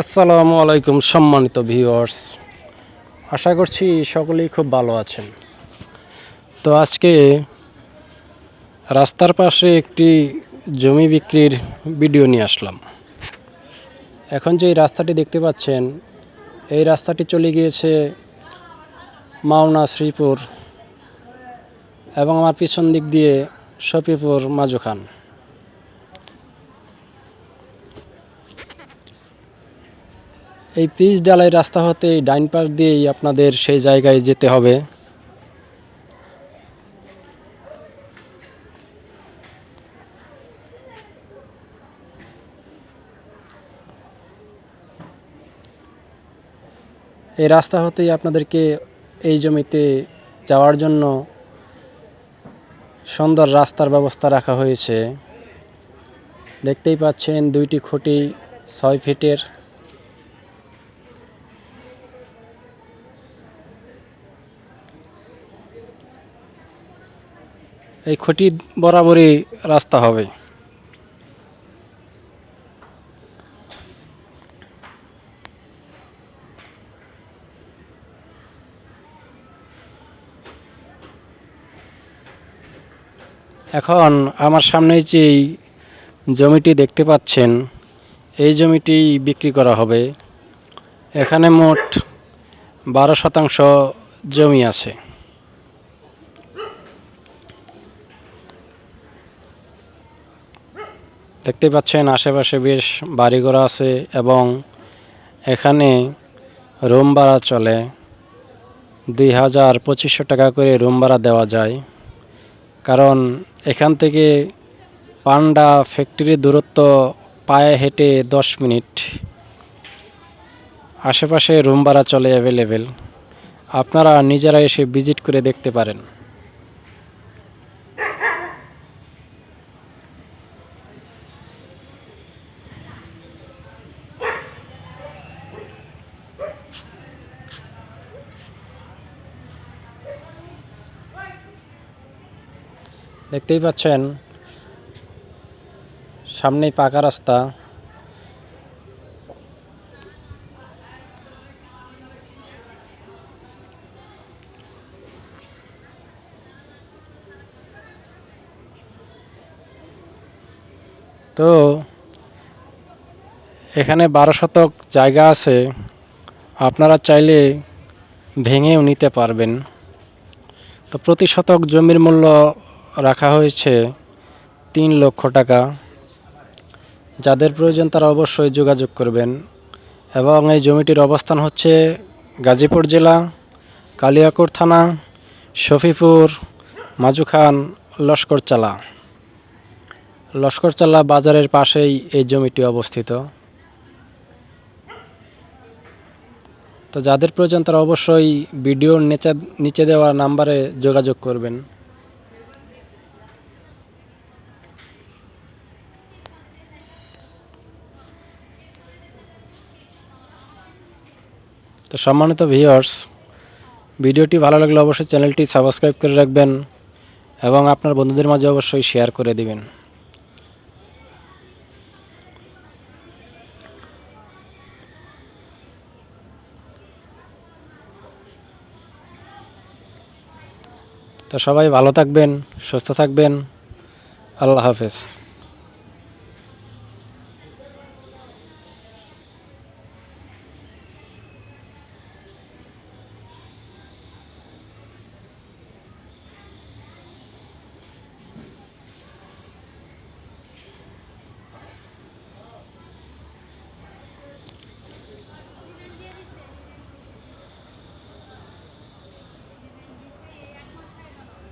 আসসালামু আলাইকুম সম্মানিত ভিউয়ার্স। আশা করছি সকলেই খুব ভালো আছেন। তো আজকে রাস্তার পাশে একটি জমি বিক্রির ভিডিও নিয়ে আসলাম। এখন যে রাস্তাটি দেখতে পাচ্ছেন, এই রাস্তাটি চলে গিয়েছে মাওনা, শ্রীপুর এবং আমার পিছন দিক দিয়ে শফিপুর, মাজুখান। এই পিচ ডালাই রাস্তা হতে ডাইন পাশ দিয়েই আপনাদের সেই জায়গায় যেতে হবে। এই রাস্তা হতেই আপনাদেরকে এই জমিতে যাওয়ার জন্য সুন্দর রাস্তার ব্যবস্থা রাখা হয়েছে। দেখতেই পাচ্ছেন দুইটি খুঁটি ছয় ফিটের। এই খুঁটি বরাবরই রাস্তা হবে। এখন আমার সামনে যে জমিটি দেখতে পাচ্ছেন, এই জমিটি বিক্রি করা হবে। এখানে মোট বারো শতাংশ জমি আছে। দেখতে পাচ্ছেন আশেপাশে বেশ বাড়িঘর আছে এবং এখানে রুম ভাড়া চলে দুই হাজার পঁচিশশো টাকা করে রুম ভাড়া দেওয়া যায়। কারণ এখান থেকে পান্ডা ফ্যাক্টরির দূরত্ব পায়ে হেঁটে দশ মিনিট। আশেপাশে রুম ভাড়া চলে অ্যাভেলেবেল। আপনারা নিজেরা এসে ভিজিট করে দেখতে পারেন। দেখতেই পাচ্ছেন, সামনেই পাকা রাস্তা। তো, এখানে বারো শতক জায়গা আছে, আপনারা চাইলে ভেঙেও নিতে পারবেন। তো প্রতি শতক জমির মূল্য রাখা হয়েছে তিন লক্ষ টাকা। যাদের প্রয়োজন তারা অবশ্যই যোগাযোগ করবেন। এবং এই জমিটির অবস্থান হচ্ছে গাজীপুর জেলা, কালিয়াকোট থানা, শফিপুর মাজুখান লস্করচালা। লস্করচালা বাজারের পাশেই এই জমিটি অবস্থিত। তো যাদের প্রয়োজন তারা অবশ্যই ভিডিওর নিচে নিচে দেওয়া নাম্বারে যোগাযোগ করবেন। তো সম্মানিত ভিউয়ার্স ভিডিওটি ভালো লাগলে অবশ্যই চ্যানেলটি সাবস্ক্রাইব করে রাখবেন এবং আপনার বন্ধুদের মাঝে অবশ্যই শেয়ার করে দিবেন। তো সবাই ভালো থাকবেন, সুস্থ থাকবেন। আল্লাহ হাফেজ।